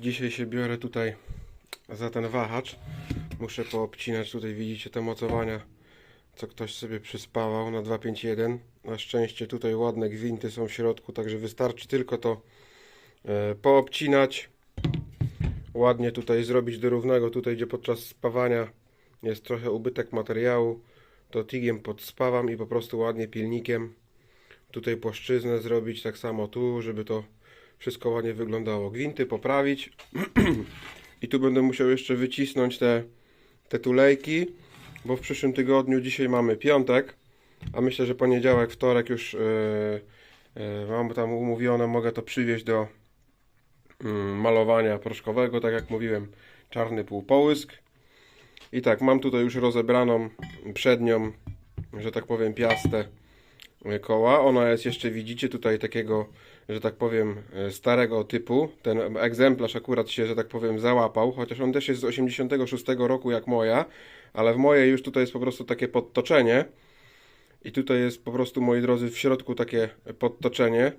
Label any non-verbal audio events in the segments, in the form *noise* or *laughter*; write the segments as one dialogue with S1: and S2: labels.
S1: Dzisiaj się biorę tutaj za ten wahacz. Muszę poobcinać tutaj, widzicie te mocowania, co ktoś sobie przyspawał na 251. Na szczęście tutaj ładne gwinty są w środku, także wystarczy tylko to e, poobcinać. Ładnie tutaj zrobić do równego, tutaj gdzie podczas spawania jest trochę ubytek materiału, to tigiem podspawam i po prostu ładnie pilnikiem tutaj płaszczyznę zrobić, tak samo tu, żeby to wszystko ładnie wyglądało. Gwinty poprawić *clears throat* i tu będę musiał jeszcze wycisnąć te, te tulejki, bo w przyszłym tygodniu, dzisiaj mamy piątek, a myślę, że poniedziałek, wtorek już yy, yy, mam tam umówione, mogę to przywieźć do mm, malowania proszkowego, tak jak mówiłem, czarny półpołysk. I tak, mam tutaj już rozebraną przednią, że tak powiem, piastę e, koła. Ona jest jeszcze, widzicie, tutaj takiego, że tak powiem, e, starego typu. Ten egzemplarz akurat się, że tak powiem, załapał, chociaż on też jest z 86 roku jak moja, ale w mojej już tutaj jest po prostu takie podtoczenie. I tutaj jest po prostu, moi drodzy, w środku takie podtoczenie.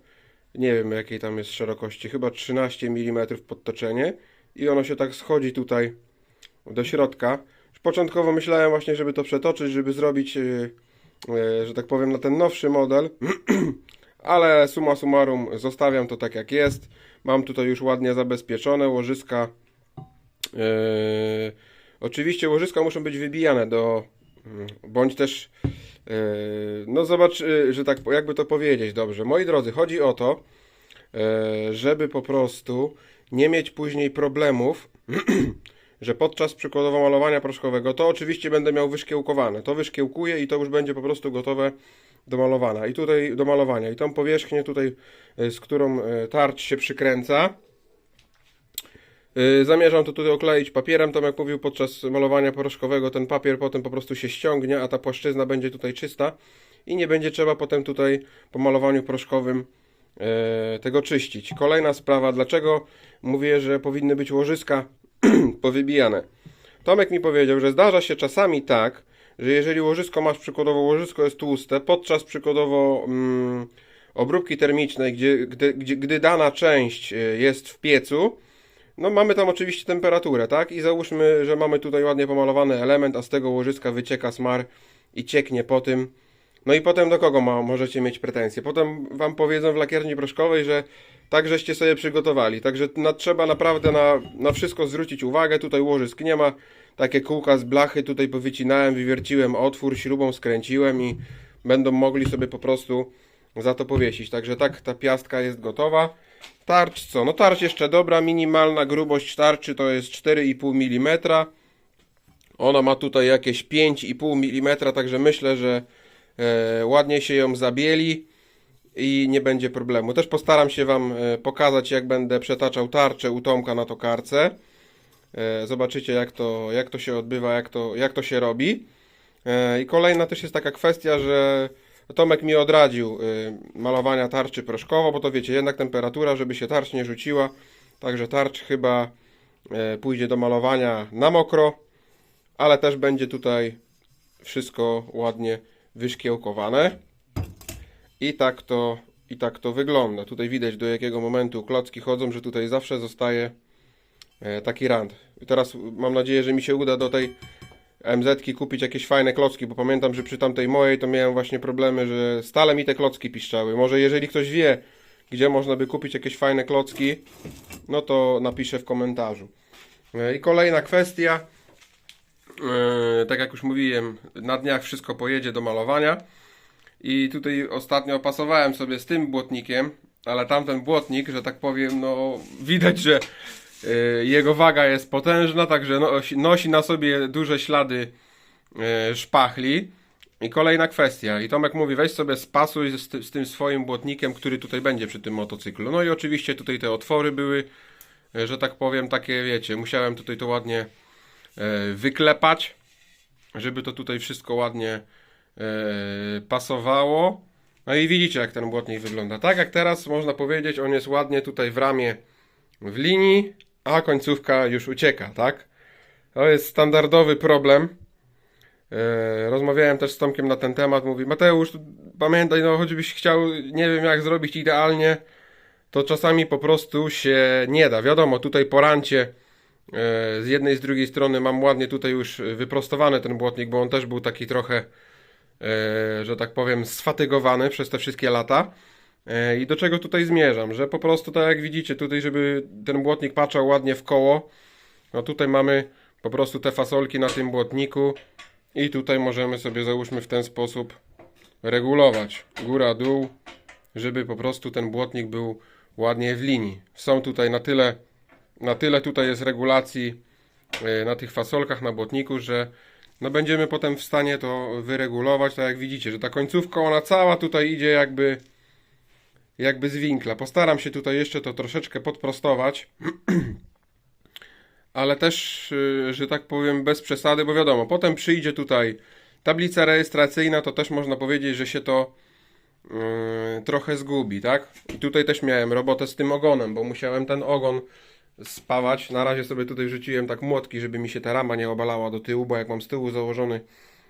S1: Nie wiem jakiej tam jest szerokości, chyba 13 mm podtoczenie. I ono się tak schodzi tutaj do środka. Początkowo myślałem właśnie, żeby to przetoczyć, żeby zrobić, yy, yy, że tak powiem, na ten nowszy model, *clears throat* ale summa summarum zostawiam to tak jak jest. Mam tutaj już ładnie zabezpieczone łożyska. Yy, oczywiście łożyska muszą być wybijane do, mm, bądź też, yy, no zobacz, yy, że tak, jakby to powiedzieć dobrze. Moi drodzy, chodzi o to, yy, żeby po prostu nie mieć później problemów, *clears throat* że podczas przykładowo malowania proszkowego to oczywiście będę miał wyszkiełkowane. To wyszkiełkuję i to już będzie po prostu gotowe do malowania. I tutaj do malowania. I tą powierzchnię tutaj, y, z którą y, tarcz się przykręca, y, zamierzam to tutaj okleić papierem. Tam jak mówił podczas malowania proszkowego, ten papier potem po prostu się ściągnie, a ta płaszczyzna będzie tutaj czysta i nie będzie trzeba potem tutaj po malowaniu proszkowym e, tego czyścić. Kolejna sprawa, dlaczego mówię, że powinny być łożyska *clears throat* powybijane. Tomek mi powiedział, że zdarza się czasami tak, że jeżeli łożysko masz przykładowo, łożysko jest tłuste, podczas przykładowo mm, obróbki termicznej, gdzie, gdy, gdzie, gdy dana część y, jest w piecu, no mamy tam oczywiście temperaturę, tak? I załóżmy, że mamy tutaj ładnie pomalowany element, a z tego łożyska wycieka smar i cieknie po tym. No i potem do kogo ma, możecie mieć pretensje? Potem wam powiedzą w lakierni proszkowej, że tak żeście sobie przygotowali. Także na, trzeba naprawdę na, na wszystko zwrócić uwagę. Tutaj łożysk nie ma. Takie kółka z blachy tutaj powycinałem, wywierciłem otwór, śrubą skręciłem i będą mogli sobie po prostu za to powiesić. Także tak, ta piastka jest gotowa. Tarcz co? No tarcz jeszcze dobra, minimalna grubość tarczy to jest 4,5 mm. Ona ma tutaj jakieś 5,5 mm, także myślę, że ładnie się ją zabieli i nie będzie problemu. Też postaram się Wam e, pokazać, jak będę przetaczał tarczę u Tomka na tokarce. E, Zobaczycie, jak to, jak to się odbywa, jak to, jak to się robi. E, I kolejna też jest taka kwestia, że Tomek mi odradził e, malowania tarczy proszkowo, bo to wiecie, jednak temperatura, żeby się tarcz nie rzuciła. Także tarcz chyba e, pójdzie do malowania na mokro, ale też będzie tutaj wszystko ładnie wyszkiełkowane. I tak to, i tak to wygląda. Tutaj widać do jakiego momentu klocki chodzą, że tutaj zawsze zostaje e, taki rand. I teraz mam nadzieję, że mi się uda do tej MZ-ki kupić jakieś fajne klocki, bo pamiętam, że przy tamtej mojej to miałem właśnie problemy, że stale mi te klocki piszczały. Może jeżeli ktoś wie, gdzie można by kupić jakieś fajne klocki, no to napiszę w komentarzu. E, I kolejna kwestia. E, tak jak już mówiłem, na dniach wszystko pojedzie do malowania. I tutaj ostatnio opasowałem sobie z tym błotnikiem, ale tamten błotnik, że tak powiem, no widać, że y, jego waga jest potężna, także nosi, nosi na sobie duże ślady y, szpachli. I kolejna kwestia. I Tomek mówi, weź sobie spasuj z, z tym swoim błotnikiem, który tutaj będzie przy tym motocyklu. No i oczywiście tutaj te otwory były, że tak powiem, takie wiecie, musiałem tutaj to ładnie wyklepać, żeby to tutaj wszystko ładnie e, pasowało. No i widzicie, jak ten błotnik wygląda. Tak jak teraz można powiedzieć, on jest ładnie tutaj w ramie w linii, a końcówka już ucieka, tak? To jest standardowy problem. E, rozmawiałem też z Tomkiem na ten temat. Mówi, Mateusz, pamiętaj, no choćbyś chciał, nie wiem jak zrobić idealnie, to czasami po prostu się nie da. Wiadomo, tutaj po rancie e, z jednej i z drugiej strony mam ładnie tutaj już wyprostowany ten błotnik, bo on też był taki trochę, e, że tak powiem, sfatygowany przez te wszystkie lata. E, I do czego tutaj zmierzam? Że po prostu tak jak widzicie tutaj, żeby ten błotnik patrzał ładnie w koło, no tutaj mamy po prostu te fasolki na tym błotniku i tutaj możemy sobie załóżmy w ten sposób regulować góra, dół, żeby po prostu ten błotnik był ładnie w linii. Są tutaj na tyle, na tyle tutaj jest regulacji e, na tych fasolkach, na błotniku, że no będziemy potem w stanie to wyregulować, tak jak widzicie, że ta końcówka ona cała tutaj idzie jakby jakby z winkla. Postaram się tutaj jeszcze to troszeczkę podprostować. *clears throat* Ale też, y, że tak powiem, bez przesady, bo wiadomo, potem przyjdzie tutaj tablica rejestracyjna, to też można powiedzieć, że się to yy, trochę zgubi, tak? I tutaj też miałem robotę z tym ogonem, bo musiałem ten ogon spawać. Na razie sobie tutaj wrzuciłem tak młotki, żeby mi się ta rama nie obalała do tyłu, bo jak mam z tyłu założony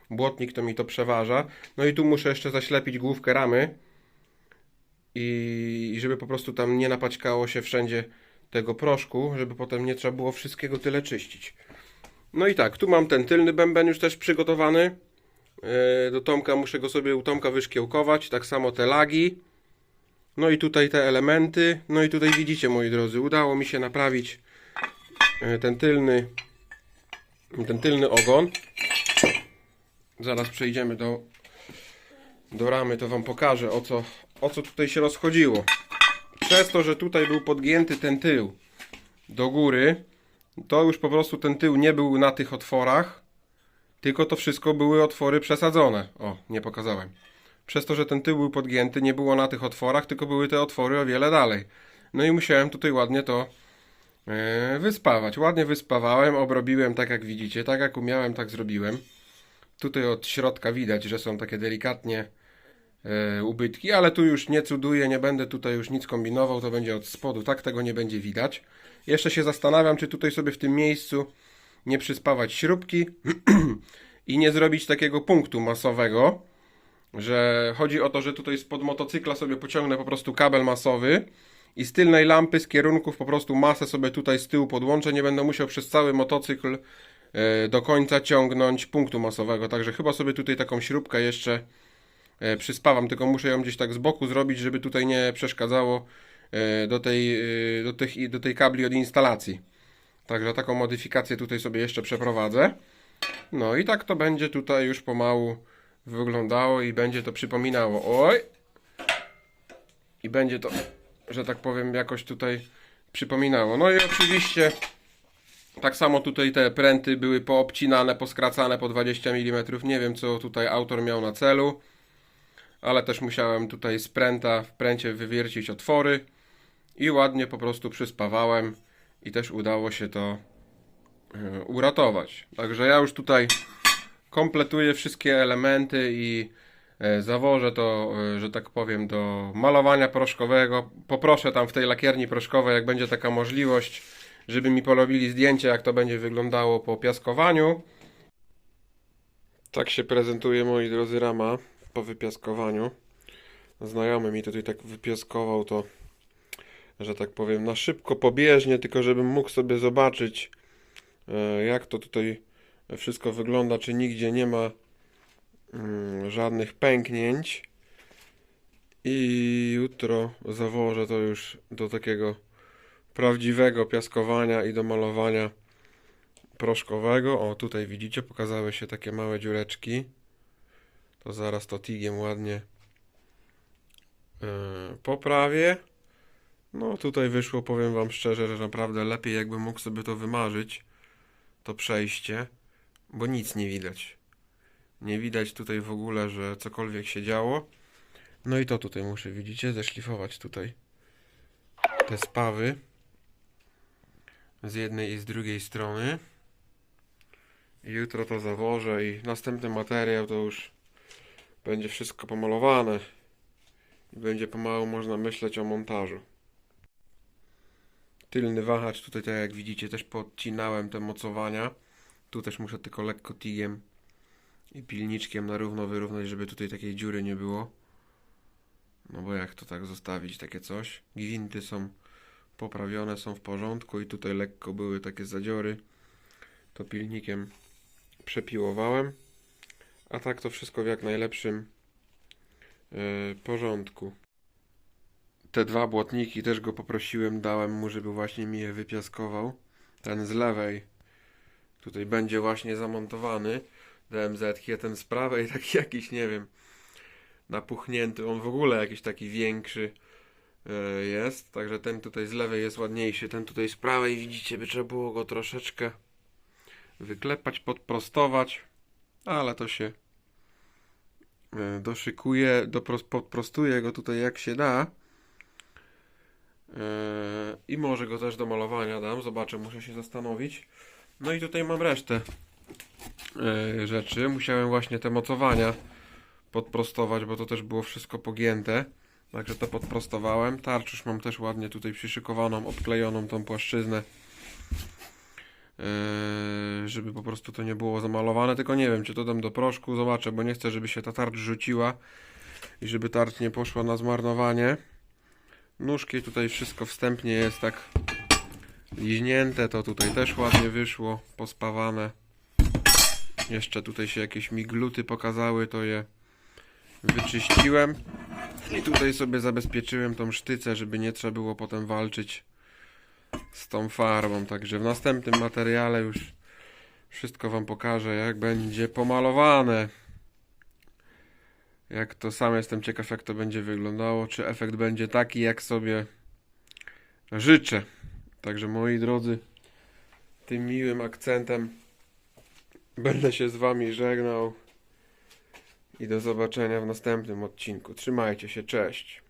S1: błotnik, to mi to przeważa. No i tu muszę jeszcze zaślepić główkę ramy i, żeby po prostu tam nie napaćkało się wszędzie tego proszku, żeby potem nie trzeba było wszystkiego tyle czyścić. No i tak, tu mam ten tylny bęben już też przygotowany. Yy, Do Tomka muszę go sobie u Tomka wyszkiełkować, tak samo te lagi. No i tutaj te elementy. No i tutaj widzicie, moi drodzy, udało mi się naprawić yy, ten tylny ten tylny ogon. Zaraz przejdziemy do do ramy, to wam pokażę o co, o co tutaj się rozchodziło. Przez to, że tutaj był podgięty ten tył do góry, to już po prostu ten tył nie był na tych otworach, tylko to wszystko były otwory przesadzone. O, nie pokazałem. Przez to, że ten tył był podgięty, nie było na tych otworach, tylko były te otwory o wiele dalej. No i musiałem tutaj ładnie to e, wyspawać. Ładnie wyspawałem, obrobiłem tak jak widzicie, tak jak umiałem, tak zrobiłem. Tutaj od środka widać, że są takie delikatnie e, ubytki, ale tu już nie cuduję, nie będę tutaj już nic kombinował, to będzie od spodu, tak tego nie będzie widać. Jeszcze się zastanawiam, czy tutaj sobie w tym miejscu nie przyspawać śrubki *clears throat* i nie zrobić takiego punktu masowego, że chodzi o to, że tutaj spod motocykla sobie pociągnę po prostu kabel masowy i z tylnej lampy z kierunków po prostu masę sobie tutaj z tyłu podłączę, nie będę musiał przez cały motocykl e, do końca ciągnąć punktu masowego, także chyba sobie tutaj taką śrubkę jeszcze e, przyspawam, tylko muszę ją gdzieś tak z boku zrobić, żeby tutaj nie przeszkadzało e, do tej, do tych, do tej kabli od instalacji. Także taką modyfikację tutaj sobie jeszcze przeprowadzę. No i tak to będzie tutaj już pomału wyglądało i będzie to przypominało. Oj! I będzie to, że tak powiem, jakoś tutaj przypominało. No i oczywiście tak samo tutaj te pręty były poobcinane, poskracane po 20 mm. Nie wiem, co tutaj autor miał na celu, ale też musiałem tutaj z pręta w pręcie wywiercić otwory i ładnie po prostu przyspawałem i też udało się to e, uratować. Także ja już tutaj kompletuję wszystkie elementy i e, zawożę to, e, że tak powiem, do malowania proszkowego. Poproszę tam w tej lakierni proszkowej, jak będzie taka możliwość, żeby mi porobili zdjęcie, jak to będzie wyglądało po piaskowaniu. Tak się prezentuje, moi drodzy, rama po wypiaskowaniu. Znajomy mi tutaj tak wypiaskował to, że tak powiem, na szybko, pobieżnie, tylko żebym mógł sobie zobaczyć, e, jak to tutaj wszystko wygląda, czy nigdzie nie ma mm, żadnych pęknięć. I jutro zawożę to już do takiego prawdziwego piaskowania i do malowania proszkowego. O, tutaj widzicie, pokazały się takie małe dziureczki. To zaraz to tigiem ładnie yy, poprawię. No, tutaj wyszło, powiem Wam szczerze, że naprawdę lepiej jakbym mógł sobie to wymarzyć, to przejście, bo nic nie widać. Nie widać tutaj w ogóle, że cokolwiek się działo. No i to tutaj muszę, widzicie, zeszlifować tutaj te spawy z jednej i z drugiej strony. Jutro to zawożę i następny materiał to już będzie wszystko pomalowane i będzie pomału można myśleć o montażu. Tylny wahacz tutaj tak jak widzicie też podcinałem te mocowania. Tu też muszę tylko lekko tigiem i pilniczkiem na równo wyrównać, żeby tutaj takiej dziury nie było. No bo jak to tak zostawić, takie coś? Gwinty są poprawione, są w porządku i tutaj lekko były takie zadziory. To pilnikiem przepiłowałem. A tak to wszystko w jak najlepszym e, porządku. Te dwa błotniki też go poprosiłem, dałem mu, żeby właśnie mi je wypiaskował. Ten z lewej tutaj będzie właśnie zamontowany. DMZ, ten z prawej *laughs* taki jakiś, nie wiem, napuchnięty. On w ogóle jakiś taki większy e, jest. Także ten tutaj z lewej jest ładniejszy. Ten tutaj z prawej, widzicie, by trzeba było go troszeczkę wyklepać, podprostować. Ale to się e, doszykuje, dopros, podprostuję go tutaj jak się da. E, I może go też do malowania dam. Zobaczę, muszę się zastanowić. No i tutaj mam resztę e, rzeczy. Musiałem właśnie te mocowania podprostować, bo to też było wszystko pogięte. Także to podprostowałem. Tarcz mam też ładnie tutaj przyszykowaną, obklejoną tą płaszczyznę. Eee, żeby po prostu to nie było zamalowane, tylko nie wiem, czy to dam do proszku, zobaczę, bo nie chcę, żeby się ta tarcz rzuciła i żeby tarcz nie poszła na zmarnowanie. Nóżki tutaj wszystko wstępnie jest tak liźnięte, to tutaj też ładnie wyszło, pospawane. Jeszcze tutaj się jakieś migluty pokazały, to je wyczyściłem. I tutaj sobie zabezpieczyłem tą sztycę, żeby nie trzeba było potem walczyć z tą farbą. Także w następnym materiale już wszystko Wam pokażę, jak będzie pomalowane. Jak to sam jestem ciekaw, jak to będzie wyglądało. Czy efekt będzie taki, jak sobie życzę. Także moi drodzy, tym miłym akcentem będę się z Wami żegnał. I do zobaczenia w następnym odcinku. Trzymajcie się, cześć.